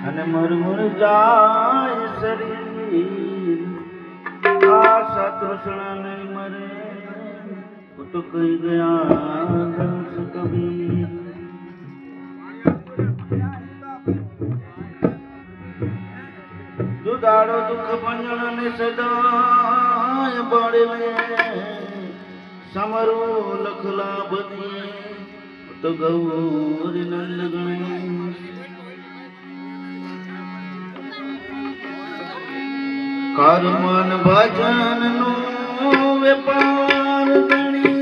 अने मुरमुर जाए शरीर। आशा तो नहीं मरे वो तो कही गया दंश कभी दुदाड़ो दुख बंजन ने सदाय बड़े में। समरो लखला बनी तो गौर नंद गणी ગણેશ મન ભજન નો વેપાર ગણી